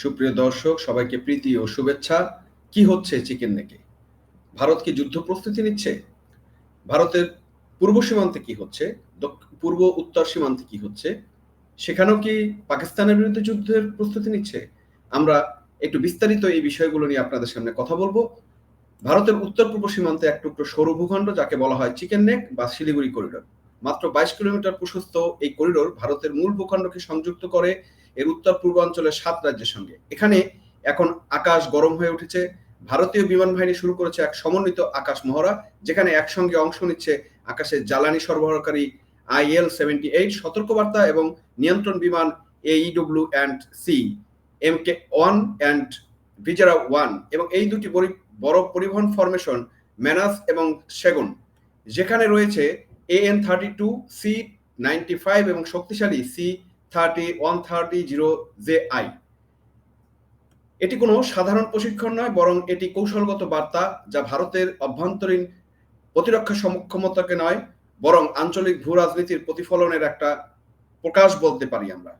সুপ্রিয় দর্শক, সবাইকে প্রীতি ও শুভেচ্ছা। কি হচ্ছে চিকেন নেকে? ভারত কি যুদ্ধ প্রস্তুতি নিচ্ছে? ভারতের পূর্ব সীমান্তে কি হচ্ছে? পূর্ব উত্তর সীমান্তে কি হচ্ছে? সেখানেও কি পাকিস্তানের বিরুদ্ধে যুদ্ধের প্রস্তুতি নিচ্ছে? আমরা একটু বিস্তারিত এই বিষয়গুলো নিয়ে আপনাদের সামনে কথা বলব। ভারতের উত্তর পূর্ব সীমান্তে এক টুকরো সরু ভূখণ্ড, যাকে বলা হয় চিকেন নেক বা শিলিগুড়ি করিডোর। মাত্র বাইশ কিলোমিটার প্রশস্ত এই করিডোর ভারতের মূল ভূখণ্ডকে সংযুক্ত করে এর উত্তর পূর্বাঞ্চলের সাত রাজ্যের সঙ্গে। এখানে এখন আকাশ গরম হয়ে উঠেছে। ভারতীয় বিমান বাহিনী শুরু করেছে এক সমন্বিত আকাশ মহড়া, যেখানে একসঙ্গে অংশ নিচ্ছে আকাশের জ্বালানি সরবরাহকারী আইএল সেভেন্টি এইট, সতর্কবার্তা এবং নিয়ন্ত্রণ বিমান AEW and C M K one and ভিজারা one এবং এই দুটি বড় পরিবহন ফরমেশন ম্যানাস এবং সেগুন, যেখানে রয়েছে A N thirty two C ninety five এবং শক্তিশালী C thirty one thirty zero J I এটি কোনো সাধারণ প্রশিক্ষণ নয়, বরং এটি কৌশলগত বার্তা যা ভারতের অভ্যন্তরীণ প্রতিরক্ষা সক্ষমতাকে নয়, বরং আঞ্চলিক ভূ রাজনীতির প্রতিফলনের একটা প্রকাশ বলতে পারি আমরা।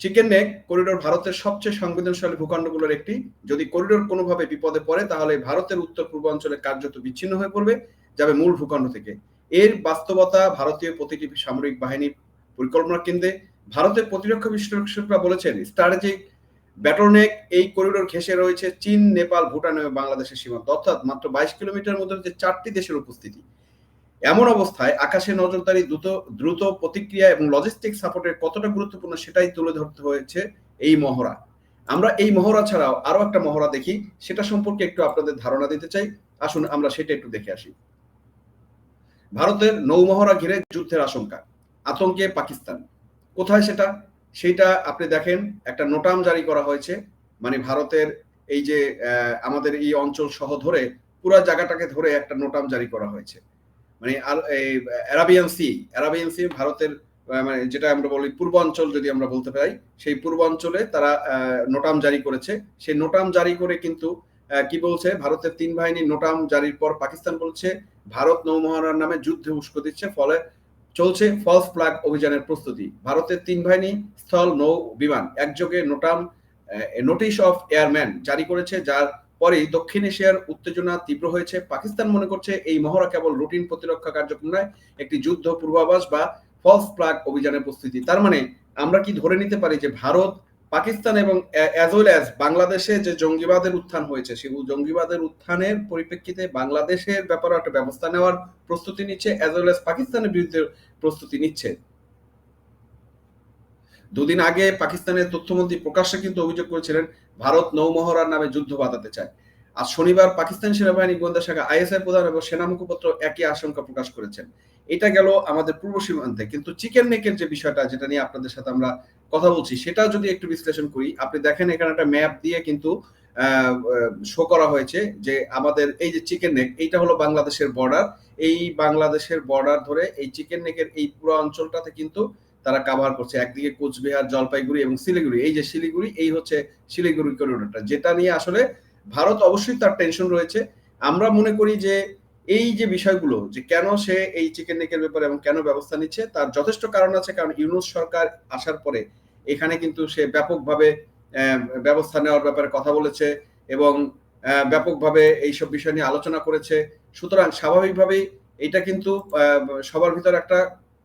চিকেন নেক করিডোর ভারতের সবচেয়ে সংবেদনশীল ভূখণ্ডগুলোর একটি। যদি করিডোর কোনোভাবে বিপদে পড়ে, তাহলে ভারতের উত্তর পূর্বাঞ্চলে কার্যত বিচ্ছিন্ন হয়ে পড়বে, যাবে মূল ভূখণ্ড থেকে। এর বাস্তবতা ভারতীয় প্রতিটি সামরিক বাহিনীর পরিকল্পনা কেন্দ্রে ভারতের প্রতিরক্ষা বিশ্লেষকরা বলেছেন স্ট্র্যাটেজিক ব্যাটরনেক এই করিডোর ঘেঁষে রয়েছে চীন, নেপাল, ভুটান এবং বাংলাদেশের সীমান্ত। অর্থাৎ মাত্র বাইশ কিলোমিটার মধ্যে রয়েছে চারটি দেশের উপস্থিতি। এমন অবস্থায় আকাশে নজরদারি দ্রুত দ্রুত প্রতিক্রিয়া এবং লজিস্টিক সাপোর্টের কতটা গুরুত্বপূর্ণ সেটাই তুলে ধরতে হয়েছে এই মহড়া। আমরা এই মহড়া ছাড়াও আরও একটা মহড়া দেখি, সেটা সম্পর্কে একটু আপনাদের ধারণা দিতে চাই। আসুন, আমরা সেটা একটু দেখে আসি। ভারতের নৌমহড়া ঘিরে যুদ্ধের আশঙ্কা, আতঙ্কে পাকিস্তান। কোথায় সেটা? সেটা আপনি দেখেন, একটা নোটাম জারি করা হয়েছে। মানে ভারতের এই যে আমাদের এই অঞ্চল সহ ধরে পুরো জায়গাটাকে ধরে একটা নোটাম জারি করা হয়েছে। মানে অ্যারাবিয়ান সি অ্যারাবিয়ান সি ভারতের মানে যেটা আমরা বলি পূর্বাঞ্চল যদি আমরা বলতে পারি, সেই পূর্বাঞ্চলে তারা নোটাম জারি করেছে। সেই নোটাম জারি করে কিন্তু কি বলছে? ভারতের তিন বাহিনী নোটাম জারির পর পাকিস্তান বলছে, ভারত নৌমহারার নামে যুদ্ধে উস্কো দিচ্ছে। ফলে চলছে ফলস প্লাগ অভিযানের প্রস্তুতি। ভারতের তিন বাহিনী, স্থল, নৌ, বিমান, একযোগে নোটাম নোটিশ অফ এয়ারম্যান জারি করেছে, যার পরেই দক্ষিণ এশিয়ার উত্তেজনা তীব্র হয়েছে। পাকিস্তান মনে করছে এই মহড়া কেবল রুটিন প্রতিরক্ষা কার্যক্রম নয়, একটি যুদ্ধ পূর্বাভাস বা ফলস প্লাগ অভিযানের প্রস্তুতি। তার মানে আমরা কি ধরে নিতে পারি যে ভারত পাকিস্তান এবং অ্যাজ ওয়েল অ্যাজ বাংলাদেশে যে জঙ্গিবাদের উত্থান হয়েছে সেই জঙ্গিবাদের উত্থানের পরিপ্রেক্ষিতে বাংলাদেশের ব্যাপারে একটা ব্যবস্থা নেওয়ার প্রস্তুতি নিচ্ছে অ্যাজ ওয়েল অ্যাজ পাকিস্তানের বিরুদ্ধে প্রস্তুতি নিচ্ছে। দুদিন আগে পাকিস্তানের তথ্যমন্ত্রী প্রকাশ্যে কিন্তু অভিযোগ করেছিলেন, ভারত নৌমহড়ার নামে যুদ্ধ বাঁধাতে চায়। আজ শনিবার পাকিস্তান সেনাবাহিনী গোয়েন্দা শাখা আইএসআই প্রধান এবং সেনা মুখপাত্র একই আশঙ্কা প্রকাশ করেছেন। এটা গেল আমাদের পূর্ব সীমান্তে। কিন্তু চিকেন নেকের যে বিষয়টা, যেটা নিয়ে আপনাদের সাথে আমরা কথা বলছি, সেটা যদি একটু বিশ্লেষণ করি, আপনি দেখেন এখানে একটা ম্যাপ দিয়ে কিন্তু শো করা হয়েছে যে আমাদের এই যে চিকেন নেক এইটা হলো বাংলাদেশের বর্ডার এই বাংলাদেশের বর্ডার ধরে এই চিকেন নেকের এই পুরো অঞ্চলটাতে কিন্তু তারা কাভার করছে। একদিকে কোচবিহার, জলপাইগুড়ি এবং শিলিগুড়ি। এই যে শিলিগুড়ি, এই হচ্ছে শিলিগুড়ি করিডোরটা যেটা নিয়ে আসলে ভারত অবশ্যই তার টেনশন রয়েছে। আমরা মনে করি যে, এই যে বিষয়গুলো, যে কেন সে এই চিকেন নেকের ব্যাপারে এবং কেন ব্যবস্থা নিচ্ছে, তার যথেষ্ট কারণ আছে। কারণ ইউনুস সরকার আসার পরে এখানে কিন্তু সে ব্যাপকভাবে ব্যবস্থা নেওয়ার ব্যাপারে কথা বলেছে এবং ব্যাপকভাবে এইসব বিষয় নিয়ে আলোচনা করেছে। সুতরাং স্বাভাবিকভাবেই এটা কিন্তু সবার ভিতরে একটা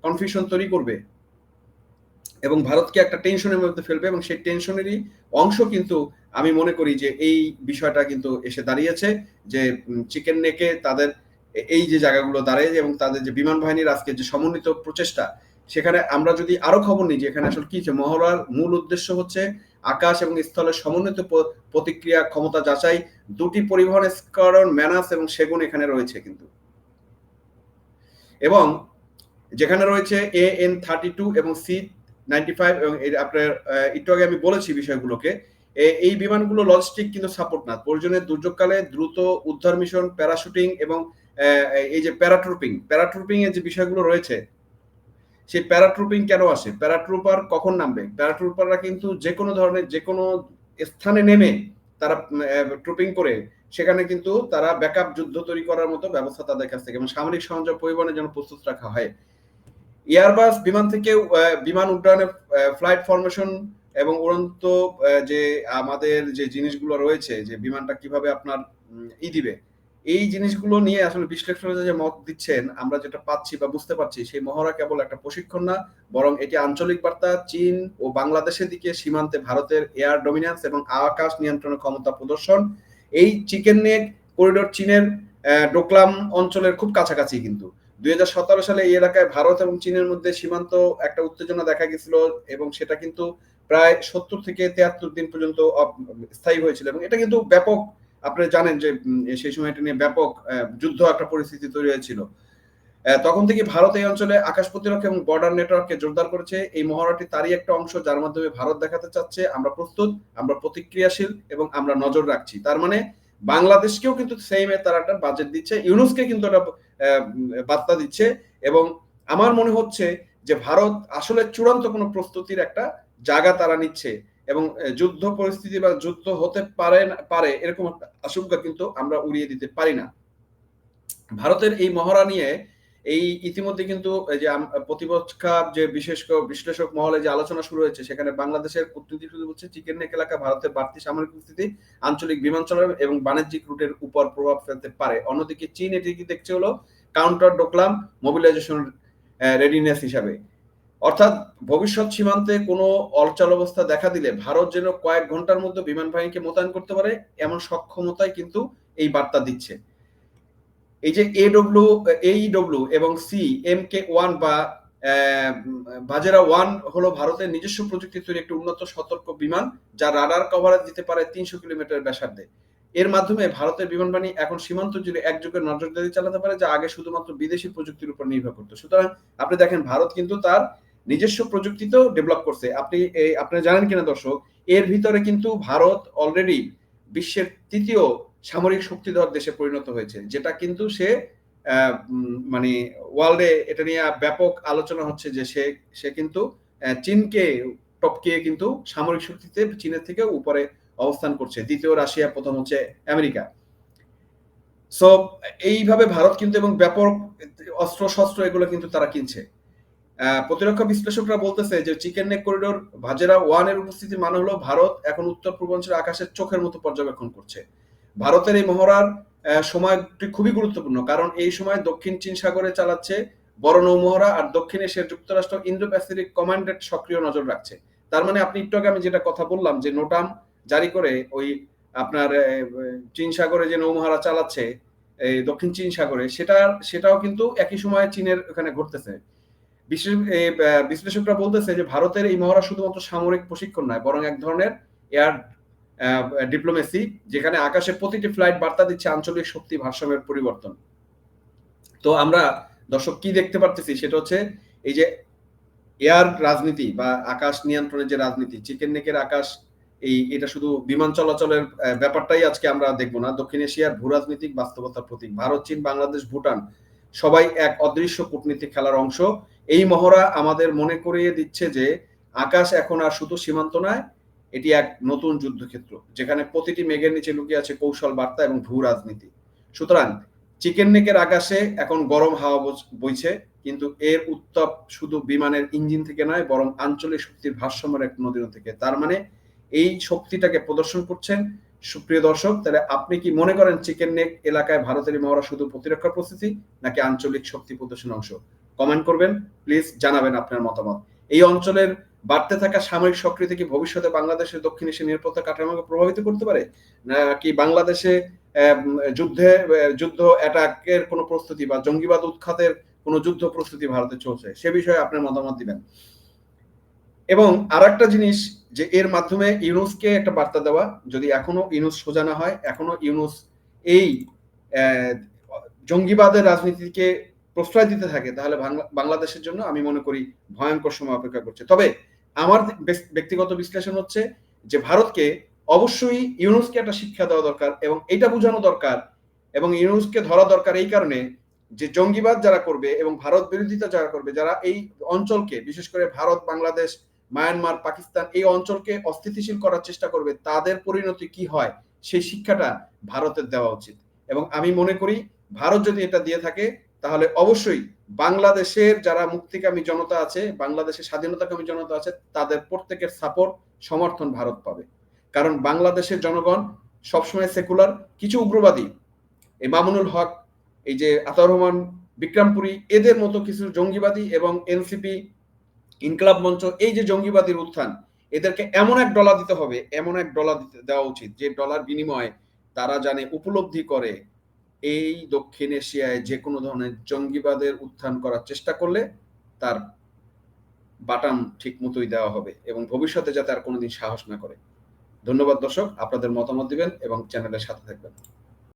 কনফিউশন তৈরি করবে। এবং ভারতকে একটা টেনশনের মধ্যে ফেলবে এবং সেই টেনশনেরই অংশ কিন্তু আমি মনে করি যে এই বিষয়টা কিন্তু এসে দাঁড়িয়েছে যে চিকেন নেকে তাদের এই যে জায়গাগুলো দাঁড়িয়ে এবং তাদের যে বিমান বাহিনীর আজকে যে সমন্বিত প্রচেষ্টা, সেখানে আমরা যদি আরও খবর নিই যে এখানে আসলে কি হচ্ছে, মহড়ার মূল উদ্দেশ্য হচ্ছে আকাশ এবং স্থলের সমন্বিত প্রতিক্রিয়া, ক্ষমতা যাচাই, দুটি পরিবহন স্কোয়াড্রন, ম্যানাস এবং সেগুন এখানে রয়েছে কিন্তু। এবং যেখানে রয়েছে এ এন থার্টি টু এবং সি নাইনটি ফাইভ এবং আপনার একটু আগে আমি বলেছি বিষয়গুলোকে। এই বিমানগুলো লজিস্টিক কিন্তু সাপোর্ট না। প্রয়োজনে দুর্যোগকালে দ্রুত উদ্ধার মিশন প্যারাশুটিং এবং এই যে প্যারাট্রুপিং প্যারাট্রুপিং এর যে বিষয়গুলো রয়েছে, সেই প্যারাট্রুপিং কেন আসে? প্যারাট্রুপার কখন নামবে? প্যারাট্রুপাররা কিন্তু যে কোনো ধরনের যে কোনো স্থানে নেমে তারা ট্রুপিং করে, সেখানে কিন্তু তারা ব্যাকআপ যুদ্ধ তৈরি করার মতো ব্যবস্থা তাদের কাছ থেকে এবং সামরিক সরঞ্জাম পরিবহনের জন্য প্রস্তুত রাখা হয়। এয়ারবাস বিমান থেকে বিমান উড্ডয়নে ফ্লাইট ফরমেশন এবং উড়ন্ত যে আমাদের যে জিনিসগুলো রয়েছে, যে বিমানটা কীভাবে আপনার ই দিবে, এই জিনিসগুলো নিয়ে আসলে বিশ্লেষকরা যে মত দিচ্ছেন, আমরা যেটা পাচ্ছি বা বুঝতে পারছি, সেই মহড়া কেবল একটা প্রশিক্ষণ না, বরং এটি আঞ্চলিক বার্তা, চীন ও বাংলাদেশের দিকে সীমান্তে ভারতের এয়ার ডমিনেন্স এবং আকাশ নিয়ন্ত্রণের ক্ষমতা প্রদর্শন, এই চিকেন নেক করিডোর চীনের ডোকলাম অঞ্চলের খুব কাছাকাছি কিন্তু। দুই হাজার সতেরো সালে এই এলাকায় ভারত এবং চীনের মধ্যে সীমান্ত একটা উত্তেজনা দেখা গেছিল এবং সেটা কিন্তু প্রায় সত্তর থেকে তিয়াত্তর দিন পর্যন্ত স্থায়ী হয়েছিল এবং এটা কিন্তু ব্যাপক আপনি জানেন যে সেই সময় এটা নিয়ে ব্যাপক যুদ্ধ একটা পরিস্থিতি তৈরি হয়েছিল। তখন থেকে ভারত এই অঞ্চলে আকাশ প্রতিরক্ষা এবং বর্ডার নেটওয়ার্ককে জোরদার করেছে। এই মহড়াটি তারই একটা অংশ যার মাধ্যমে ভারত দেখাতে চাচ্ছে, আমরা প্রস্তুত, আমরা প্রতিক্রিয়াশীল এবং আমরা নজর রাখছি। তার মানে বাংলাদেশকেও কিন্তু সেইমে তারা একটা বাজেট দিচ্ছে, ইউনুসকে কিন্তু একটা বার্তা দিচ্ছে এবং আমার মনে হচ্ছে যে ভারত আসলে চূড়ান্ত কোনো প্রস্তুতির একটা জায়গা তারা নিচ্ছে এবং যুদ্ধ পরিস্থিতি বা যুদ্ধ হতে পারে পারে এরকম একটা আশঙ্কা কিন্তু আমরা উড়িয়ে দিতে পারি না। ভারতের এই মহড়া নিয়ে এই ইতিমধ্যে কিন্তু যে প্রতিপক্ষা যে বিশেষ বিশ্লেষক মহলে যে আলোচনা শুরু হয়েছে, সেখানে বাংলাদেশের কূটনীতি বলছে, চিকেন নেক এলাকা ভারতের বাড়তি সামরিক উপস্থিতি, আঞ্চলিক বিমান চলাচল এবং বাণিজ্যিক রুটের উপর প্রভাব ফেলতে পারে। অন্যদিকে চীন এটি কি দেখছে হলো? কাউন্টার ডোকলাম মোবিলাইজেশন রেডিনেস হিসাবে। অর্থাৎ ভবিষ্যৎ সীমান্তে কোনো অলচাল অবস্থা দেখা দিলে ভারত যেন কয়েক ঘণ্টার মধ্যে বিমান বাহিনীকে মোতায়েন করতে পারে, এমন সক্ষমতায় কিন্তু এই বার্তা দিচ্ছে। এই যে এ ডব্লিউ এই ডব্লিউ এবং সি এম কে ওয়ান বা বাজেরা ওয়ান হলো ভারতের নিজস্ব প্রযুক্তি তৈরি একটি উন্নত সতর্ক বিমান, যা রাডার কভারেজ দিতে পারে তিনশো কিলোমিটার ব্যাসার্ধে। এর মাধ্যমে ভারতের বিমান বাহিনী এখন সীমান্ত জুড়ে একযোগে নজরদারি চালাতে পারে, যা আগে শুধুমাত্র বিদেশি প্রযুক্তির উপর নির্ভর করতো। সুতরাং আপনি দেখেন, ভারত কিন্তু তার নিজস্ব প্রযুক্তিতেও ডেভেলপ করছে। আপনি আপনি জানেন কিনা দর্শক, এর ভিতরে কিন্তু ভারত অলরেডি বিশ্বের তৃতীয় সামরিক শক্তিধর দেশে পরিণত হয়েছে, যেটা কিন্তু সে মানে ওয়ার্ল্ডে এটা নিয়ে ব্যাপক আলোচনা হচ্ছে যে সে সে কিন্তু চীনকে টপকিয়ে কিন্তু সামরিক শক্তিতে চীনের থেকে উপরে অবস্থান করছে। দ্বিতীয় রাশিয়া, প্রথম হচ্ছে আমেরিকা। সো এইভাবে ভারত কিন্তু এবং ব্যাপক অস্ত্র শস্ত্র এগুলো কিন্তু তারা কিনছে। প্রতিরক্ষা বিশ্লেষকরা বলতেছে যে চিকেন নেক করিডোর ভাজেরা ওয়ানের উপস্থিতি মানে হলো ভারত এখন উত্তর পূর্বাঞ্চলের আকাশের চোখের মতো পর্যবেক্ষণ করছে। ভারতের এই মহড়ার সময়টি খুবই গুরুত্বপূর্ণ, কারণ এই সময় দক্ষিণ চীন সাগরে চালাচ্ছে বড় নৌমহড়া আর দক্ষিণ এশিয়ার যুক্তরাষ্ট্র ইন্দো প্যাসিফিক কমান্ডেড সক্রিয় নজর রাখছে। তার মানে আপনি একটু আগে আমি যেটা কথা বললাম যে নোটাম জারি করে ওই আপনার চীন সাগরে যে নৌমহারা চালাচ্ছে, এই দক্ষিণ চীন সাগরে সেটা সেটাও কিন্তু একই সময়ে চীনের ওখানে ঘটতেছে। বিশ্লেষকরা বলতেছে যে ভারতের এই মহড়া শুধুমাত্র সামরিক প্রশিক্ষণ নয়, বরং এক ধরনের এয়ার ডিপ্লোমেসি যেখানে আকাশে প্রতিটি ফ্লাইট বার্তা দিচ্ছে আঞ্চলিক শক্তি ভারসাম্যের পরিবর্তন। তো আমরা, দর্শক, কি দেখতে পারতেছি? সেটা হচ্ছে এই যে এয়ার রাজনীতি বা আকাশ নিয়ন্ত্রণের যে রাজনীতি চিকেন নেকের আকাশ, এই, এটা শুধু বিমান চলাচলের ব্যাপারটাই আজকে আমরা দেখব না। দক্ষিণ এশিয়ার ভূ রাজনৈতিক বাস্তবতার প্রতীক, ভারত, চীন, বাংলাদেশ, ভুটান, সবাই এক অদৃশ্য কূটনীতিক খেলার অংশ। এই মহড়া আমাদের মনে করিয়ে দিচ্ছে যে আকাশ এখন আর শুধু সীমান্ত নয় এটি এক নতুন যুদ্ধক্ষেত্র, যেখানে প্রতিটি মেঘের নিচে লুকিয়ে আছে কৌশল বার্তা এবং ভূ রাজনীতি। সুতরাং চিকেন নেকের আকাশে এখন গরম হাওয়া বইছে, কিন্তু এর উত্তাপ শুধু বিমানের ইঞ্জিন থেকে নয়, বরং আঞ্চলিক শক্তির ভারসাম্যের এক নদীর থেকে। তার মানে এই শক্তিটাকে প্রদর্শন করছেন। সুপ্রিয় দর্শক, তাহলে আপনি কি মনে করেন চিকেন নেক এলাকায় ভারতের মহড়া শুধু প্রতিরক্ষা প্রস্তুতি, নাকি আঞ্চলিক শক্তি প্রদর্শন অংশ? কমেন্ট করবেন, প্লিজ জানাবেন আপনার মতামত। এই অঞ্চলের বাড়তে থাকা সামরিক সক্রিয় থেকে ভবিষ্যতে বাংলাদেশের দক্ষিণ এশিয়া নিরাপত্তা কাঠামোকে প্রভাবিত করতে পারে? নাকি বাংলাদেশে যুদ্ধে যুদ্ধ অ্যাটাকের কোনো প্রস্তুতি বা জঙ্গিবাদ উৎখাতের কোনো যুদ্ধ প্রস্তুতি ভারতে চলছে? সে বিষয়ে আপনার মতামত দিবেন। এবং আর একটা জিনিস যে এর মাধ্যমে ইউনুসকে একটা বার্তা দেওয়া, যদি এখনও ইউনুস সোজা না হয়, এখনও ইউনুস এই জঙ্গিবাদের রাজনীতিকে প্রশ্রয় দিতে থাকে, তাহলে বাংলাদেশের জন্য আমি মনে করি ভয়ঙ্কর সময় অপেক্ষা করছে। তবে আমার ব্যক্তিগত বিশ্লেষণ হচ্ছে যে ভারতকে অবশ্যই ইউনুসকে একটা শিক্ষা দেওয়া দরকার এবং এটা বোঝানো দরকার এবং ইউনুসকে ধরা দরকার এই কারণে যে জঙ্গিবাদ যারা করবে এবং ভারত বিরোধিতা যারা করবে, যারা এই অঞ্চলকে, বিশেষ করে ভারত, বাংলাদেশ, মায়ানমার, পাকিস্তান এই অঞ্চলকে অস্থিতিশীল করার চেষ্টা করবে, তাদের পরিণতি কি হয় সেই শিক্ষাটা ভারতের দেওয়া উচিত। এবং আমি মনে করি, ভারত যদি এটা দিয়ে থাকে, তাহলে অবশ্যই বাংলাদেশের যারা মুক্তিকামী জনতা আছে, বাংলাদেশের স্বাধীনতাকামী জনতা আছে, তাদের প্রত্যেকের সাপোর্ট সমর্থন ভারত পাবে। কারণ বাংলাদেশের জনগণ সবসময় সেকুলার কিছু উগ্রবাদী। এই মামুনুল হক, এই যে আতাউর রহমান বিক্রমপুরী এদের মতো কিছু জঙ্গিবাদী এবং এনসিপি, ইনকলাব মঞ্চ, এই যে জঙ্গিবাদীর উত্থান, এদেরকে এমন এক ডলার দিতে হবে, এমন এক ডলার দিতে দেওয়া উচিত যে ডলার বিনিময়ে তারা জানে উপলব্ধি করে এই দক্ষিণ এশিয়ায় যে কোনো ধরনের জঙ্গিবাদের উত্থান করার চেষ্টা করলে তার বাটাম ঠিক মতোই দেওয়া হবে এবং ভবিষ্যতে যাতে আর কোনোদিন সাহস না করে। ধন্যবাদ দর্শক, আপনাদের মতামত দিবেন এবং চ্যানেলের সাথে থাকবেন।